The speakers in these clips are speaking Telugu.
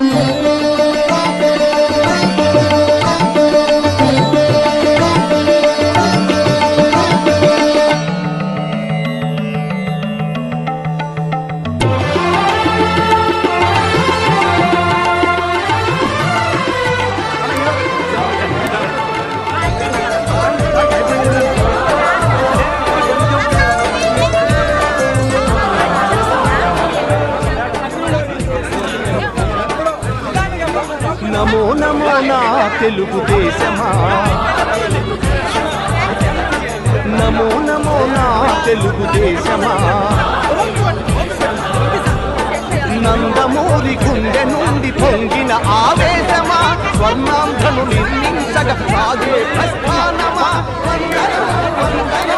Oh. నమో నమో నా తెలుగుదేశమా నమో నమో నా తెలుగుదేశమా నందమూరి గుండె నుండి పొంగిన ఆవేశమా? స్వర్ణాంధను నిర్మించగ సాగే ప్రస్థానమా? వందనం, వందనం,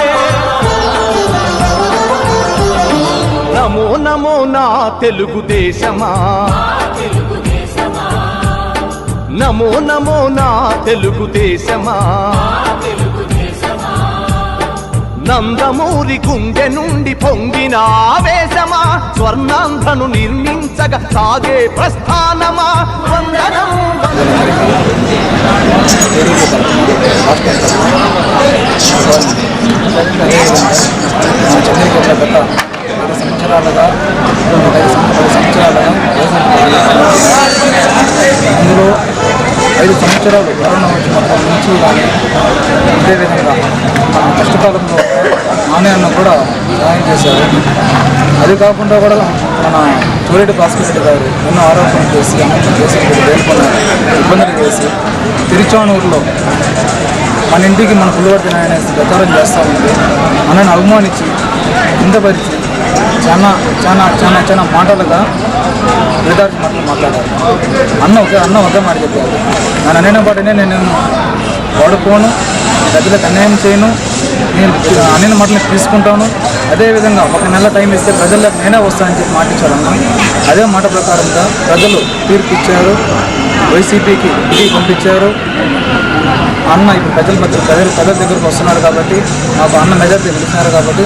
నమో నమో నా తెలుగుదేశమా నమో నమో నా తెలుగుదేశమా నందమూరి గుండె నుండి పొంగిన ఆవేశమా? స్వర్ణాంధను నిర్మించగ సాగే ప్రస్థానమా? వందనం వందనం. సంవత్సరాలుగా ఐదు సంవత్సరాలుగా అందులో ఐదు సంవత్సరాలు కరోనా వచ్చినప్పటి నుంచి కానీ ఇదే మన కష్టకాలంలో నాణ్యాన్ని అన్న కూడా సాయం చేశారు. అది కాకుండా కూడా మన చోరెడ్డి భాస్కర్ రెడ్డి గారు ఎన్నో ఆరోపణలు చేసి అమలు చేసి ఇబ్బందులు చేసి తిరుచానూరులో మన ఇంటికి మన పులివర్తిన అనేసి ప్రచారం చేస్తూ ఉంటే అన్నను అవమానించి కిందపరిచి చాలా చాలా చాలా చాలా మాటలుగా వేదార్థ మాటలు మాట్లాడారు. అన్న ఒకే అన్న ఒకే మాట చెప్పారు. నన్ను అనిన పాటనే నేను వాడుకోను ప్రజలకు అన్యాయం చేయను నేను అనిన మాటలు తీసుకుంటాను. అదేవిధంగా ఒక నెల టైం ఇస్తే ప్రజలకు నేనే వస్తానని చెప్పి మాటించాలన్నా అదే మాట ప్రకారంగా ప్రజలు తీర్పు ఇచ్చారు. వైసీపీకి ఇది పంపించారు. అన్న ఇప్పుడు ప్రజల మధ్య ప్రజల ప్రజల దగ్గరకు వస్తున్నారు కాబట్టి మాకు అన్న మెజార్టీ గెలిచినారు కాబట్టి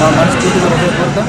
మా మనస్ఫూర్తిగా హృదయపూర్వక